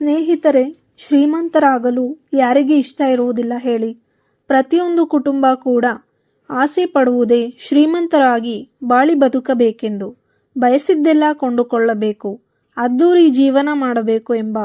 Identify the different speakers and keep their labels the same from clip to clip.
Speaker 1: ಸ್ನೇಹಿತರೆ, ಶ್ರೀಮಂತರಾಗಲು ಯಾರಿಗೆ ಇಷ್ಟ ಇರುವುದಿಲ್ಲ ಹೇಳಿ. ಪ್ರತಿಯೊಂದು ಕುಟುಂಬ ಕೂಡ ಆಸೆ ಪಡುವುದೇ ಶ್ರೀಮಂತರಾಗಿ ಬಾಳಿ ಬದುಕಬೇಕೆಂದು, ಬಯಸಿದ್ದೆಲ್ಲ ಕೊಂಡುಕೊಳ್ಳಬೇಕು, ಅದ್ದೂರಿ ಜೀವನ ಮಾಡಬೇಕು ಎಂಬ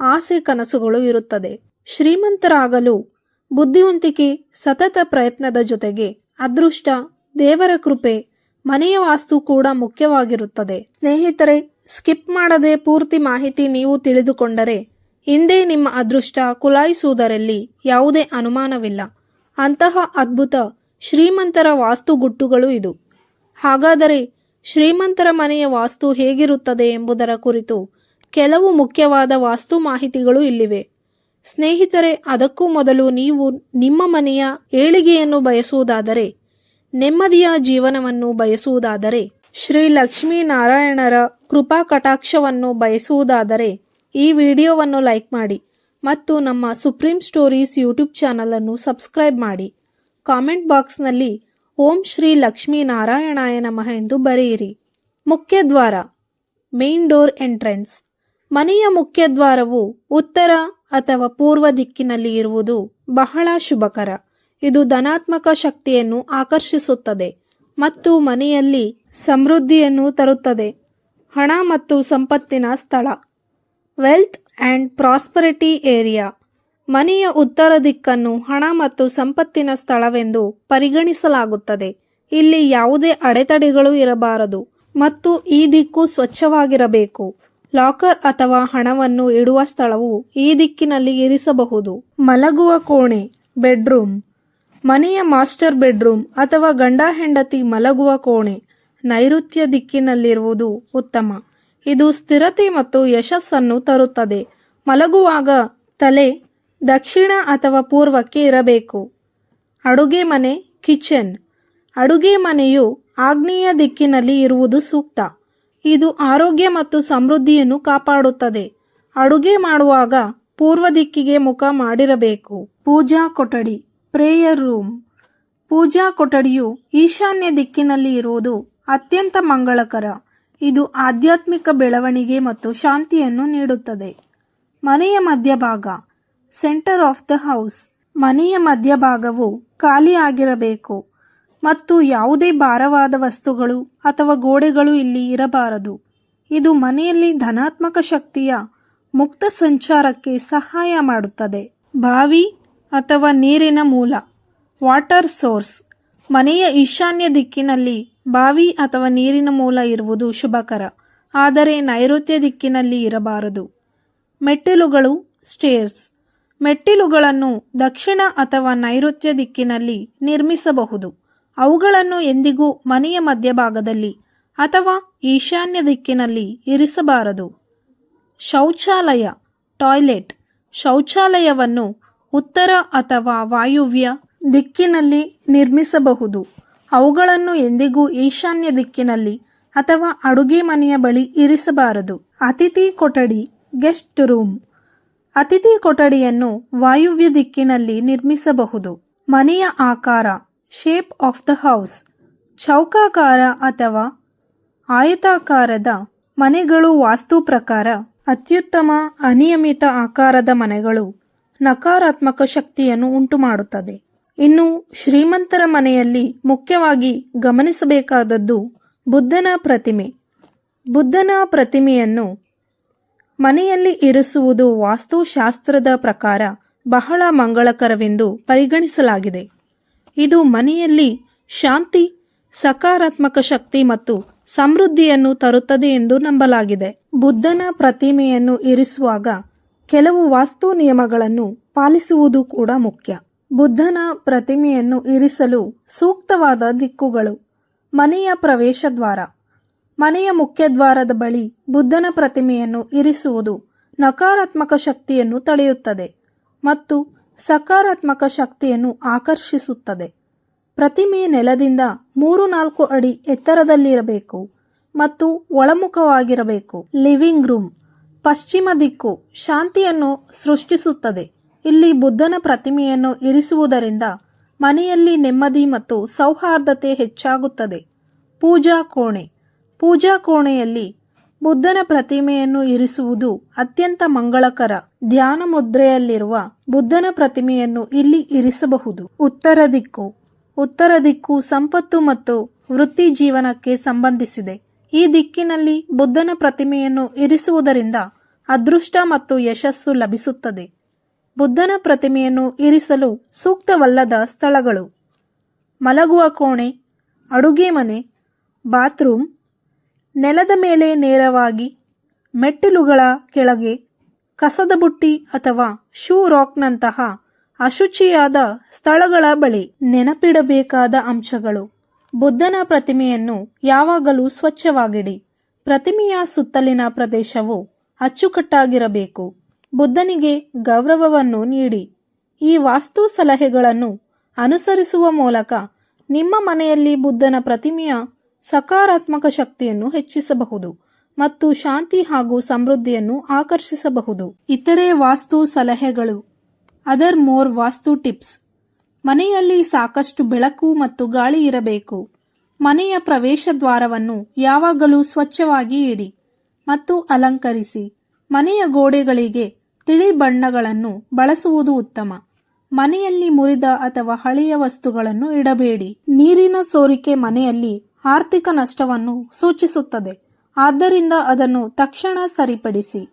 Speaker 1: ಆಸೆ ಕನಸುಗಳು ಇರುತ್ತದೆ. ಶ್ರೀಮಂತರಾಗಲು ಬುದ್ಧಿವಂತಿಕೆ, ಸತತ ಪ್ರಯತ್ನದ ಜೊತೆಗೆ ಅದೃಷ್ಟ, ದೇವರ ಕೃಪೆ, ಮನೆಯ ವಾಸ್ತು ಕೂಡ ಮುಖ್ಯವಾಗಿರುತ್ತದೆ. ಸ್ನೇಹಿತರೆ ಸ್ಕಿಪ್ ಮಾಡದೆ ಪೂರ್ತಿ ಮಾಹಿತಿ ನೀವು ತಿಳಿದುಕೊಂಡರೆ ಹಿಂದೆ ನಿಮ್ಮ ಅದೃಷ್ಟ ಕುಲಾಯಿಸುವುದರಲ್ಲಿ ಯಾವುದೇ ಅನುಮಾನವಿಲ್ಲ. ಅಂತಹ ಅದ್ಭುತ, ಶ್ರೀಮಂತರ ವಾಸ್ತು ಗುಟ್ಟುಗಳು ಇದು. ಹಾಗಾದರೆ ಶ್ರೀಮಂತರ ಮನೆಯ ವಾಸ್ತು ಹೇಗಿರುತ್ತದೆ ಎಂಬುದರ ಕುರಿತು ಕೆಲವು ಮುಖ್ಯವಾದ ವಾಸ್ತು ಮಾಹಿತಿಗಳು ಇಲ್ಲಿವೆ. ಸ್ನೇಹಿತರೆ, ಅದಕ್ಕೂ ಮೊದಲು ನೀವು ನಿಮ್ಮ ಮನೆಯ ಏಳಿಗೆಯನ್ನು ಬಯಸುವುದಾದರೆ, ನೆಮ್ಮದಿಯ ಜೀವನವನ್ನು ಬಯಸುವುದಾದರೆ ಶ್ರೀ ಲಕ್ಷ್ಮೀ ನಾರಾಯಣರ ಕೃಪಾ ಕಟಾಕ್ಷವನ್ನು ಬಯಸುವುದಾದರೆ ಈ ವಿಡಿಯೋವನ್ನು ಲೈಕ್ ಮಾಡಿ ಮತ್ತು ನಮ್ಮ ಸುಪ್ರೀಂ ಸ್ಟೋರೀಸ್ ಯೂಟ್ಯೂಬ್ ಚಾನಲನ್ನು ಸಬ್ಸ್ಕ್ರೈಬ್ ಮಾಡಿ. ಕಾಮೆಂಟ್ ಬಾಕ್ಸ್ನಲ್ಲಿ ಓಂ ಶ್ರೀ ಲಕ್ಷ್ಮೀ ನಾರಾಯಣಾಯ ನಮಃ ಎಂದು ಬರೆಯಿರಿ. ಮುಖ್ಯ ದ್ವಾರ, ಮೇನ್ ಡೋರ್ ಎಂಟ್ರೆನ್ಸ್. ಮನೆಯ ಮುಖ್ಯ ದ್ವಾರವು ಉತ್ತರ ಅಥವಾ ಪೂರ್ವ ದಿಕ್ಕಿನಲ್ಲಿ ಇರುವುದು ಬಹಳ ಶುಭಕರ. ಇದು ಧನಾತ್ಮಕ ಶಕ್ತಿಯನ್ನು ಆಕರ್ಷಿಸುತ್ತದೆ. ಮತ್ತು ಮನೆಯಲ್ಲಿ ಸಮೃದ್ಧಿಯನ್ನು ತರುತ್ತದೆ. ಹಣ ಮತ್ತು ಸಂಪತ್ತಿನ ಸ್ಥಳ. Wealth and prosperity area. ಮನೆಯ ಉತ್ತರ ದಿಕ್ಕನ್ನು ಹಣ ಮತ್ತು ಸಂಪತ್ತಿನ ಸ್ಥಳವೆಂದು ಪರಿಗಣಿಸಲಾಗುತ್ತದೆ. ಇಲ್ಲಿ ಯಾವುದೇ ಅಡೆತಡೆಗಳು ಇರಬಾರದು ಮತ್ತು ಈ ದಿಕ್ಕು ಸ್ವಚ್ಛವಾಗಿರಬೇಕು. ಲಾಕರ್ ಅಥವಾ ಹಣವನ್ನು ಇಡುವ ಸ್ಥಳವು ಈ ದಿಕ್ಕಿನಲ್ಲಿ ಇರಿಸಬಹುದು. ಮಲಗುವ ಕೋಣೆ, ಬೆಡ್ರೂಮ್. ಮನೆಯ ಮಾಸ್ಟರ್ ಬೆಡ್ರೂಮ್ ಅಥವಾ ಗಂಡ ಹೆಂಡತಿ ಮಲಗುವ ಕೋಣೆ ನೈಋತ್ಯ ದಿಕ್ಕಿನಲ್ಲಿರುವುದು ಉತ್ತಮ. ಇದು ಸ್ಥಿರತೆ ಮತ್ತು ಯಶಸ್ಸನ್ನು ತರುತ್ತದೆ. ಮಲಗುವಾಗ ತಲೆ ದಕ್ಷಿಣ ಅಥವಾ ಪೂರ್ವಕ್ಕೆ ಇರಬೇಕು. ಅಡುಗೆ ಮನೆ, ಕಿಚನ್. ಅಡುಗೆ ಮನೆಯು ಆಗ್ನೇಯ ದಿಕ್ಕಿನಲ್ಲಿ ಇರುವುದು ಸೂಕ್ತ. ಇದು ಆರೋಗ್ಯ ಮತ್ತು ಸಮೃದ್ಧಿಯನ್ನು ಕಾಪಾಡುತ್ತದೆ. ಅಡುಗೆ ಮಾಡುವಾಗ ಪೂರ್ವ ದಿಕ್ಕಿಗೆ ಮುಖ ಮಾಡಿರಬೇಕು. ಪೂಜಾ ಕೊಠಡಿ. Prayer room. ಪೂಜಾ ಕೊಠಡಿಯು ಈಶಾನ್ಯ ದಿಕ್ಕಿನಲ್ಲಿ ಇರುವುದು ಅತ್ಯಂತ ಮಂಗಳಕರ. ಇದು ಆಧ್ಯಾತ್ಮಿಕ ಬೆಳವಣಿಗೆ ಮತ್ತು ಶಾಂತಿಯನ್ನು ನೀಡುತ್ತದೆ. ಮನೆಯ ಮಧ್ಯಭಾಗ ಸೆಂಟರ್ ಆಫ್ ದ ಹೌಸ್ ಮನೆಯ ಮಧ್ಯಭಾಗವು ಖಾಲಿಯಾಗಿರಬೇಕು ಮತ್ತು ಯಾವುದೇ ಭಾರವಾದ ವಸ್ತುಗಳು ಅಥವಾ ಗೋಡೆಗಳು ಇಲ್ಲಿ ಇರಬಾರದು. ಇದು ಮನೆಯಲ್ಲಿ ಧನಾತ್ಮಕ ಶಕ್ತಿಯ ಮುಕ್ತ ಸಂಚಾರಕ್ಕೆ ಸಹಾಯ ಮಾಡುತ್ತದೆ. ಬಾವಿ ಅಥವಾ ನೀರಿನ ಮೂಲ ವಾಟರ್ ಸೋರ್ಸ್ ಮನೆಯ ಈಶಾನ್ಯ ದಿಕ್ಕಿನಲ್ಲಿ ಬಾವಿ ಅಥವಾ ನೀರಿನ ಮೂಲ ಇರುವುದು ಶುಭಕರ, ಆದರೆ ನೈಋತ್ಯ ದಿಕ್ಕಿನಲ್ಲಿ ಇರಬಾರದು. ಮೆಟ್ಟಿಲುಗಳು ಸ್ಟೇರ್ಸ್ ಮೆಟ್ಟಿಲುಗಳನ್ನು ದಕ್ಷಿಣ ಅಥವಾ ನೈಋತ್ಯ ದಿಕ್ಕಿನಲ್ಲಿ ನಿರ್ಮಿಸಬಹುದು. ಅವುಗಳನ್ನು ಎಂದಿಗೂ ಮನೆಯ ಮಧ್ಯಭಾಗದಲ್ಲಿ ಅಥವಾ ಈಶಾನ್ಯ ದಿಕ್ಕಿನಲ್ಲಿ ಇರಿಸಬಾರದು. ಶೌಚಾಲಯ ಟಾಯ್ಲೆಟ್ ಶೌಚಾಲಯವನ್ನು ಉತ್ತರ ಅಥವಾ ವಾಯುವ್ಯ ದಿಕ್ಕಿನಲ್ಲಿ ನಿರ್ಮಿಸಬಹುದು. ಅವುಗಳನ್ನು ಎಂದಿಗೂ ಈಶಾನ್ಯ ದಿಕ್ಕಿನಲ್ಲಿ ಅಥವಾ ಅಡುಗೆ ಮನೆಯ ಬಳಿ ಇರಿಸಬಾರದು. ಅತಿಥಿ ಕೊಠಡಿ, ಗೆಸ್ಟ್ ರೂಮ್. ಅತಿಥಿ ಕೊಠಡಿಯನ್ನು ವಾಯುವ್ಯ ದಿಕ್ಕಿನಲ್ಲಿ ನಿರ್ಮಿಸಬಹುದು. ಮನೆಯ ಆಕಾರ ಶೇಪ್ ಆಫ್ ದ ಹೌಸ್ ಚೌಕಾಕಾರ ಅಥವಾ ಆಯತಾಕಾರದ ಮನೆಗಳು ವಾಸ್ತು ಪ್ರಕಾರ ಅತ್ಯುತ್ತಮ ಅನಿಯಮಿತ ಆಕಾರದ ಮನೆಗಳು. ನಕಾರಾತ್ಮಕ ಶಕ್ತಿಯನ್ನು ಉಂಟುಮಾಡುತ್ತದೆ. ಇನ್ನು ಶ್ರೀಮಂತರ ಮನೆಯಲ್ಲಿ ಮುಖ್ಯವಾಗಿ ಗಮನಿಸಬೇಕಾದದ್ದು ಬುದ್ಧನ ಪ್ರತಿಮೆ. ಬುದ್ಧನ ಪ್ರತಿಮೆಯನ್ನು ಮನೆಯಲ್ಲಿ ಇರಿಸುವುದು ವಾಸ್ತುಶಾಸ್ತ್ರದ ಪ್ರಕಾರ ಬಹಳ ಮಂಗಳಕರವೆಂದು ಪರಿಗಣಿಸಲಾಗಿದೆ. ಇದು ಮನೆಯಲ್ಲಿ ಶಾಂತಿ, ಸಕಾರಾತ್ಮಕ ಶಕ್ತಿ ಮತ್ತು ಸಮೃದ್ಧಿಯನ್ನು ತರುತ್ತದೆ ಎಂದು ನಂಬಲಾಗಿದೆ. ಬುದ್ಧನ ಪ್ರತಿಮೆಯನ್ನು ಇರಿಸುವಾಗ ಕೆಲವು ವಾಸ್ತು ನಿಯಮಗಳನ್ನು ಪಾಲಿಸುವುದು ಕೂಡ ಮುಖ್ಯ. ಬುದ್ಧನ ಪ್ರತಿಮೆಯನ್ನು ಇರಿಸಲು ಸೂಕ್ತವಾದ ದಿಕ್ಕುಗಳು. ಮನೆಯ ಪ್ರವೇಶ ದ್ವಾರ ಮನೆಯ ಮುಖ್ಯ ದ್ವಾರದ ಬಳಿ ಬುದ್ಧನ ಪ್ರತಿಮೆಯನ್ನು ಇರಿಸುವುದು ನಕಾರಾತ್ಮಕ ಶಕ್ತಿಯನ್ನು ತಡೆಯುತ್ತದೆ ಮತ್ತು ಸಕಾರಾತ್ಮಕ ಶಕ್ತಿಯನ್ನು ಆಕರ್ಷಿಸುತ್ತದೆ. ಪ್ರತಿಮೆ ನೆಲದಿಂದ ಮೂರು ನಾಲ್ಕು ಅಡಿ ಎತ್ತರದಲ್ಲಿರಬೇಕು ಮತ್ತು ಒಳಮುಖವಾಗಿರಬೇಕು. Living room. ಪಶ್ಚಿಮ ದಿಕ್ಕು ಶಾಂತಿಯನ್ನು ಸೃಷ್ಟಿಸುತ್ತದೆ. ಇಲ್ಲಿ ಬುದ್ಧನ ಪ್ರತಿಮೆಯನ್ನು ಇರಿಸುವುದರಿಂದ ಮನೆಯಲ್ಲಿ ನೆಮ್ಮದಿ ಮತ್ತು ಸೌಹಾರ್ದತೆ ಹೆಚ್ಚಾಗುತ್ತದೆ. ಪೂಜಾ ಕೋಣೆ. ಪೂಜಾ ಕೋಣೆಯಲ್ಲಿ ಬುದ್ಧನ ಪ್ರತಿಮೆಯನ್ನು ಇರಿಸುವುದು ಅತ್ಯಂತ ಮಂಗಳಕರ. ಧ್ಯಾನ ಮುದ್ರೆಯಲ್ಲಿರುವ ಬುದ್ಧನ ಪ್ರತಿಮೆಯನ್ನು ಇಲ್ಲಿ ಇರಿಸಬಹುದು. ಉತ್ತರ ದಿಕ್ಕು. ಉತ್ತರ ದಿಕ್ಕು ಸಂಪತ್ತು ಮತ್ತು ವೃತ್ತಿ ಜೀವನಕ್ಕೆ ಸಂಬಂಧಿಸಿದೆ. ಈ ದಿಕ್ಕಿನಲ್ಲಿ ಬುದ್ಧನ ಪ್ರತಿಮೆಯನ್ನು ಇರಿಸುವುದರಿಂದ ಅದೃಷ್ಟ ಮತ್ತು ಯಶಸ್ಸು ಲಭಿಸುತ್ತದೆ. ಬುದ್ಧನ ಪ್ರತಿಮೆಯನ್ನು ಇರಿಸಲು ಸೂಕ್ತವಲ್ಲದ ಸ್ಥಳಗಳು. ಮಲಗುವ ಕೋಣೆ, ಅಡುಗೆ ಮನೆ, ಬಾತ್ರೂಮ್, ನೆಲದ ಮೇಲೆ ನೇರವಾಗಿ ಮೆಟ್ಟಿಲುಗಳ ಕೆಳಗೆ ಕಸದ ಬುಟ್ಟಿ ಅಥವಾ ಶೂ ರಾಕ್ನಂತಹ ಅಶುಚಿಯಾದ ಸ್ಥಳಗಳ ಬಳಿ ನೆನಪಿಡಬೇಕಾದ ಅಂಶಗಳು. ಬುದ್ಧನ ಪ್ರತಿಮೆಯನ್ನು ಯಾವಾಗಲೂ ಸ್ವಚ್ಛವಾಗಿಡಿ. ಪ್ರತಿಮೆಯ ಸುತ್ತಲಿನ ಪ್ರದೇಶವು ಅಚ್ಚುಕಟ್ಟಾಗಿರಬೇಕು. ಬುದ್ಧನಿಗೆ ಗೌರವವನ್ನು ನೀಡಿ. ಈ ವಾಸ್ತು ಸಲಹೆಗಳನ್ನು ಅನುಸರಿಸುವ ಮೂಲಕ ನಿಮ್ಮ ಮನೆಯಲ್ಲಿ ಬುದ್ಧನ ಪ್ರತಿಮೆಯ ಸಕಾರಾತ್ಮಕ ಶಕ್ತಿಯನ್ನು ಹೆಚ್ಚಿಸಬಹುದು ಮತ್ತು ಶಾಂತಿ ಹಾಗೂ ಸಮೃದ್ಧಿಯನ್ನು ಆಕರ್ಷಿಸಬಹುದು. ಇತರೆ ವಾಸ್ತು ಸಲಹೆಗಳು. Other more vastu tips. ಮನೆಯಲ್ಲಿ ಸಾಕಷ್ಟು ಬೆಳಕು ಮತ್ತು ಗಾಳಿ ಇರಬೇಕು. ಮನೆಯ ಪ್ರವೇಶ ದ್ವಾರವನ್ನು ಯಾವಾಗಲೂ ಸ್ವಚ್ಛವಾಗಿ ಇಡಿ. ಮತ್ತು ಅಲಂಕರಿಸಿ. ಮನೆಯ ಗೋಡೆಗಳಿಗೆ ತಿಳಿ ಬಣ್ಣಗಳನ್ನು ಬಳಸುವುದು ಉತ್ತಮ. ಮನೆಯಲ್ಲಿ ಮುರಿದ ಅಥವಾ ಹಳೆಯ ವಸ್ತುಗಳನ್ನು ಇಡಬೇಡಿ. ನೀರಿನ ಸೋರಿಕೆ ಮನೆಯಲ್ಲಿ ಆರ್ಥಿಕ ನಷ್ಟವನ್ನು ಸೂಚಿಸುತ್ತದೆ. ಆದ್ದರಿಂದ ಅದನ್ನು ತಕ್ಷಣ ಸರಿಪಡಿಸಿ.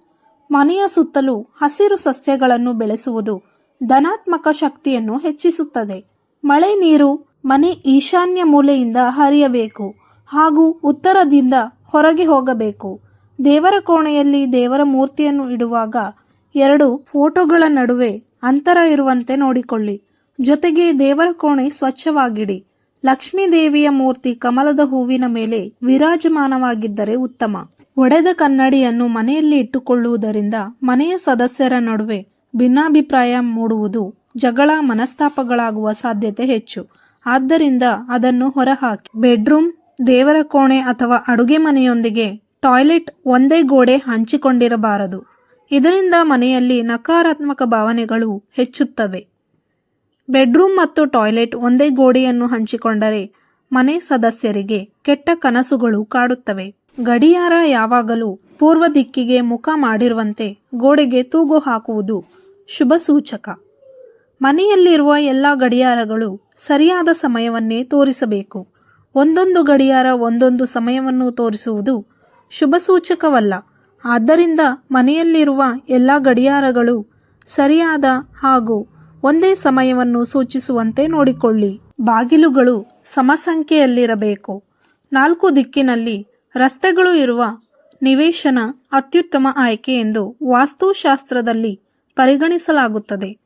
Speaker 1: ಮನೆಯ ಸುತ್ತಲೂ ಹಸಿರು ಸಸ್ಯಗಳನ್ನು ಬೆಳೆಸುವುದು ಧನಾತ್ಮಕ ಶಕ್ತಿಯನ್ನು ಹೆಚ್ಚಿಸುತ್ತದೆ. ಮಳೆ ನೀರು ಮನೆ ಈಶಾನ್ಯ ಮೂಲೆಯಿಂದ ಹರಿಯಬೇಕು ಹಾಗೂ ಉತ್ತರದಿಂದ ಹೊರಗೆ ಹೋಗಬೇಕು. ದೇವರ ಕೋಣೆಯಲ್ಲಿ ದೇವರ ಮೂರ್ತಿಯನ್ನು ಇಡುವಾಗ ಎರಡು ಫೋಟೋಗಳ ನಡುವೆ ಅಂತರ ಇರುವಂತೆ ನೋಡಿಕೊಳ್ಳಿ. ಜೊತೆಗೆ ದೇವರ ಕೋಣೆ ಸ್ವಚ್ಛವಾಗಿಡಿ. ಲಕ್ಷ್ಮೀ ದೇವಿಯ ಮೂರ್ತಿ ಕಮಲದ ಹೂವಿನ ಮೇಲೆ ವಿರಾಜಮಾನವಾಗಿದ್ದರೆ ಉತ್ತಮ. ಒಡೆದ ಕನ್ನಡಿಯನ್ನು ಮನೆಯಲ್ಲಿ ಇಟ್ಟುಕೊಳ್ಳುವುದರಿಂದ ಮನೆಯ ಸದಸ್ಯರ ನಡುವೆ ಭಿನ್ನಾಭಿಪ್ರಾಯ ಮೂಡುವುದು ಜಗಳ ಮನಸ್ತಾಪಗಳಾಗುವ ಸಾಧ್ಯತೆ ಹೆಚ್ಚು. ಆದ್ದರಿಂದ ಅದನ್ನು ಹೊರಹಾಕಿ. ಬೆಡ್ರೂಮ್, ದೇವರ ಕೋಣೆ ಅಥವಾ ಅಡುಗೆ ಮನೆಯೊಂದಿಗೆ ಟಾಯ್ಲೆಟ್ ಒಂದೇ ಗೋಡೆ ಹಂಚಿಕೊಂಡಿರಬಾರದು. ಇದರಿಂದ ಮನೆಯಲ್ಲಿ ನಕಾರಾತ್ಮಕ ಭಾವನೆಗಳು ಹೆಚ್ಚುತ್ತವೆ. ಬೆಡ್ರೂಮ್ ಮತ್ತು ಟಾಯ್ಲೆಟ್ ಒಂದೇ ಗೋಡೆಯನ್ನು ಹಂಚಿಕೊಂಡರೆ ಮನೆ ಸದಸ್ಯರಿಗೆ ಕೆಟ್ಟ ಕನಸುಗಳು ಕಾಡುತ್ತವೆ. ಗಡಿಯಾರ ಯಾವಾಗಲೂ ಪೂರ್ವ ದಿಕ್ಕಿಗೆ ಮುಖ ಮಾಡಿರುವಂತೆ ಗೋಡೆಗೆ ತೂಗು ಹಾಕುವುದು ಶುಭ ಸೂಚಕ. ಮನೆಯಲ್ಲಿರುವ ಎಲ್ಲ ಗಡಿಯಾರಗಳು ಸರಿಯಾದ ಸಮಯವನ್ನೇ ತೋರಿಸಬೇಕು. ಒಂದೊಂದು ಗಡಿಯಾರ ಒಂದೊಂದು ಸಮಯವನ್ನು ತೋರಿಸುವುದು ಶುಭ ಸೂಚಕವಲ್ಲ ಆದ್ದರಿಂದ ಮನೆಯಲ್ಲಿರುವ ಎಲ್ಲ ಗಡಿಯಾರಗಳು ಸರಿಯಾದ ಹಾಗೂ ಒಂದೇ ಸಮಯವನ್ನು ಸೂಚಿಸುವಂತೆ ನೋಡಿಕೊಳ್ಳಿ. ಬಾಗಿಲುಗಳು ಸಮಸಂಖ್ಯೆಯಲ್ಲಿರಬೇಕು. ನಾಲ್ಕು ದಿಕ್ಕಿನಲ್ಲಿ ರಸ್ತೆಗಳು ಇರುವ ನಿವೇಶನ ಅತ್ಯುತ್ತಮ ಆಯ್ಕೆ ಎಂದು ವಾಸ್ತುಶಾಸ್ತ್ರದಲ್ಲಿ ಪರಿಗಣಿಸಲಾಗುತ್ತದೆ.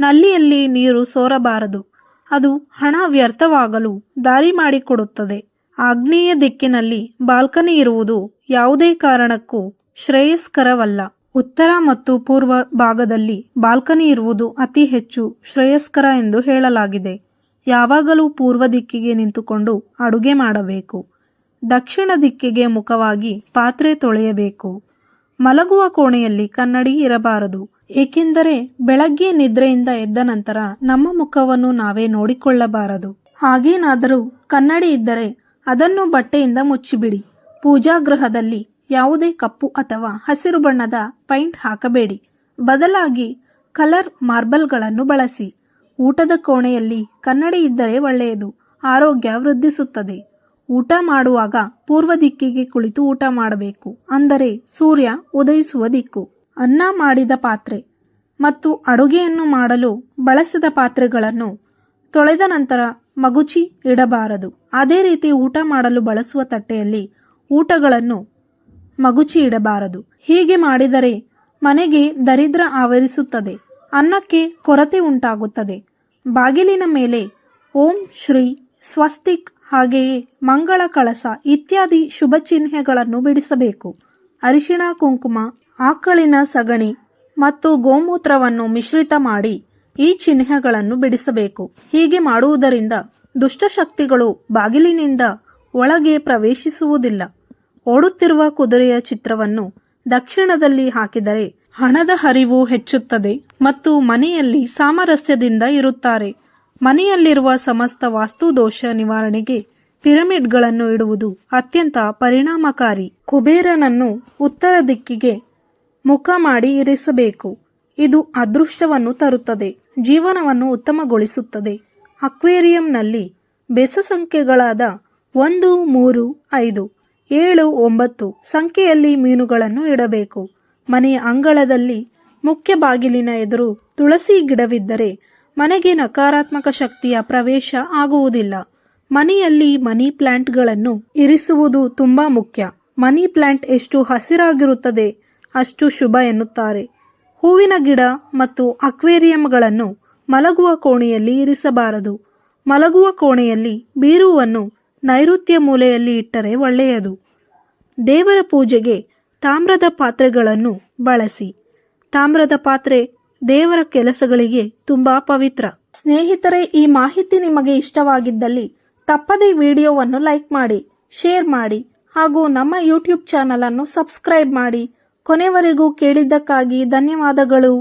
Speaker 1: ನಲ್ಲಿಯಲ್ಲಿ ನೀರು ಸೋರಬಾರದು. ಅದು ಹಣ ವ್ಯರ್ಥವಾಗಲು ದಾರಿ ಮಾಡಿಕೊಡುತ್ತದೆ. ಆಗ್ನೇಯ ದಿಕ್ಕಿನಲ್ಲಿ ಬಾಲ್ಕನಿ ಇರುವುದು ಯಾವುದೇ ಕಾರಣಕ್ಕೂ ಶ್ರೇಯಸ್ಕರವಲ್ಲ. ಉತ್ತರ ಮತ್ತು ಪೂರ್ವ ಭಾಗದಲ್ಲಿ ಬಾಲ್ಕನಿ ಇರುವುದು ಅತಿ ಹೆಚ್ಚು ಶ್ರೇಯಸ್ಕರ ಎಂದು ಹೇಳಲಾಗಿದೆ. ಯಾವಾಗಲೂ ಪೂರ್ವ ದಿಕ್ಕಿಗೆ ನಿಂತುಕೊಂಡು ಅಡುಗೆ ಮಾಡಬೇಕು. ದಕ್ಷಿಣ ದಿಕ್ಕಿಗೆ ಮುಖವಾಗಿ ಪಾತ್ರೆ ತೊಳೆಯಬೇಕು. ಮಲಗುವ ಕೋಣೆಯಲ್ಲಿ ಕನ್ನಡಿ ಇರಬಾರದು. ಏಕೆಂದರೆ ಬೆಳಗ್ಗೆ ನಿದ್ರೆಯಿಂದ ಎದ್ದ ನಂತರ ನಮ್ಮ ಮುಖವನ್ನು ನಾವೇ ನೋಡಿಕೊಳ್ಳಬಾರದು. ಹಾಗೇನಾದರೂ ಕನ್ನಡಿ ಇದ್ದರೆ ಅದನ್ನು ಬಟ್ಟೆಯಿಂದ ಮುಚ್ಚಿಬಿಡಿ. ಪೂಜಾಗೃಹದಲ್ಲಿ ಯಾವುದೇ ಕಪ್ಪು ಅಥವಾ ಹಸಿರು ಬಣ್ಣದ ಪೈಂಟ್ ಹಾಕಬೇಡಿ. ಬದಲಾಗಿ ಕಲರ್ ಮಾರ್ಬಲ್ಗಳನ್ನು ಬಳಸಿ. ಊಟದ ಕೋಣೆಯಲ್ಲಿ ಕನ್ನಡಿ ಇದ್ದರೆ ಒಳ್ಳೆಯದು, ಆರೋಗ್ಯ ವೃದ್ಧಿಸುತ್ತದೆ. ಊಟ ಮಾಡುವಾಗ ಪೂರ್ವ ದಿಕ್ಕಿಗೆ ಕುಳಿತು ಊಟ ಮಾಡಬೇಕು. ಅಂದರೆ ಸೂರ್ಯ ಉದಯಿಸುವ ದಿಕ್ಕು. ಅನ್ನ ಮಾಡಿದ ಪಾತ್ರೆ ಮತ್ತು ಅಡುಗೆಯನ್ನು ಮಾಡಲು ಬಳಸಿದ ಪಾತ್ರೆಗಳನ್ನು ತೊಳೆದ ನಂತರ ಮಗುಚಿ ಇಡಬಾರದು. ಅದೇ ರೀತಿ ಊಟ ಮಾಡಲು ಬಳಸುವ ತಟ್ಟೆಯಲ್ಲಿ ಊಟಗಳನ್ನು ಮಗುಚಿ ಇಡಬಾರದು. ಹೀಗೆ ಮಾಡಿದರೆ ಮನೆಗೆ ದರಿದ್ರ ಆವರಿಸುತ್ತದೆ. ಅನ್ನಕ್ಕೆ ಕೊರತೆ ಉಂಟಾಗುತ್ತದೆ. ಬಾಗಿಲಿನ ಮೇಲೆ ಓಂ ಶ್ರೀ ಸ್ವಸ್ತಿಕ್ ಹಾಗೆಯೇ ಮಂಗಳ ಕಳಸ ಇತ್ಯಾದಿ ಶುಭ ಚಿಹ್ನೆಗಳನ್ನು ಬಿಡಿಸಬೇಕು. ಅರಿಶಿಣ, ಕುಂಕುಮ, ಆಕಳಿನ ಸಗಣಿ ಮತ್ತು ಗೋಮೂತ್ರವನ್ನು ಮಿಶ್ರಿತ ಮಾಡಿ ಈ ಚಿಹ್ನೆಗಳನ್ನು ಬಿಡಿಸಬೇಕು. ಹೀಗೆ ಮಾಡುವುದರಿಂದ ದುಷ್ಟಶಕ್ತಿಗಳು ಬಾಗಿಲಿನಿಂದ ಒಳಗೆ ಪ್ರವೇಶಿಸುವುದಿಲ್ಲ. ಓಡುತ್ತಿರುವ ಕುದುರೆಯ ಚಿತ್ರವನ್ನು ದಕ್ಷಿಣದಲ್ಲಿ ಹಾಕಿದರೆ ಹಣದ ಹರಿವು ಹೆಚ್ಚುತ್ತದೆ ಮತ್ತು ಮನೆಯಲ್ಲಿ ಸಾಮರಸ್ಯದಿಂದ ಇರುತ್ತಾರೆ. ಮನೆಯಲ್ಲಿರುವ ಸಮಸ್ತ ವಾಸ್ತುದೋಷ ನಿವಾರಣೆಗೆ ಪಿರಮಿಡ್ಗಳನ್ನು ಇಡುವುದು ಅತ್ಯಂತ ಪರಿಣಾಮಕಾರಿ. ಕುಬೇರನನ್ನು ಉತ್ತರ ದಿಕ್ಕಿಗೆ ಮುಖ ಮಾಡಿ ಇರಿಸಬೇಕು. ಇದು ಅದೃಷ್ಟವನ್ನು ತರುತ್ತದೆ. ಜೀವನವನ್ನು ಉತ್ತಮಗೊಳಿಸುತ್ತದೆ. ಅಕ್ವೇರಿಯಂನಲ್ಲಿ ಬೆಸ ಸಂಖ್ಯೆಗಳಾದ ಒಂದು, ಮೂರು, ಐದು, ಏಳು, ಒಂಬತ್ತು ಸಂಖ್ಯೆಯಲ್ಲಿ ಮೀನುಗಳನ್ನು ಇಡಬೇಕು. ಮನೆಯ ಅಂಗಳದಲ್ಲಿ ಮುಖ್ಯ ಬಾಗಿಲಿನ ಎದುರು ತುಳಸಿ ಗಿಡವಿದ್ದರೆ ಮನೆಗೆ ನಕಾರಾತ್ಮಕ ಶಕ್ತಿಯ ಪ್ರವೇಶ ಆಗುವುದಿಲ್ಲ. ಮನೆಯಲ್ಲಿ ಮನಿ ಪ್ಲಾಂಟ್ಗಳನ್ನು ಇರಿಸುವುದು ತುಂಬಾ ಮುಖ್ಯ. ಮನಿ ಪ್ಲಾಂಟ್ ಎಷ್ಟು ಹಸಿರಾಗಿರುತ್ತದೆ, ಅಷ್ಟು ಶುಭ ಎನ್ನುತ್ತಾರೆ. ಹೂವಿನ ಗಿಡ ಮತ್ತು ಅಕ್ವೇರಿಯಂಗಳನ್ನು ಮಲಗುವ ಕೋಣೆಯಲ್ಲಿ ಇರಿಸಬಾರದು. ಮಲಗುವ ಕೋಣೆಯಲ್ಲಿ ಬೀರುವನ್ನು ನೈಋತ್ಯ ಮೂಲೆಯಲ್ಲಿ ಇಟ್ಟರೆ ಒಳ್ಳೆಯದು. ದೇವರ ಪೂಜೆಗೆ ತಾಮ್ರದ ಪಾತ್ರೆಗಳನ್ನು ಬಳಸಿ. ತಾಮ್ರದ ಪಾತ್ರೆ ದೇವರ ಕೆಲಸಗಳಿಗೆ ತುಂಬಾ ಪವಿತ್ರ. ಸ್ನೇಹಿತರೆ, ಈ ಮಾಹಿತಿ ನಿಮಗೆ ಇಷ್ಟವಾಗಿದ್ದಲ್ಲಿ ತಪ್ಪದೇ ವಿಡಿಯೋವನ್ನು ಲೈಕ್ ಮಾಡಿ, ಶೇರ್ ಮಾಡಿ ಹಾಗೂ ನಮ್ಮ ಯೂಟ್ಯೂಬ್ ಚಾನಲನ್ನು ಸಬ್ಸ್ಕ್ರೈಬ್ ಮಾಡಿ. ಕೊನೆವರೆಗೂ ಕೇಳಿದ್ದಕ್ಕಾಗಿ ಧನ್ಯವಾದಗಳು.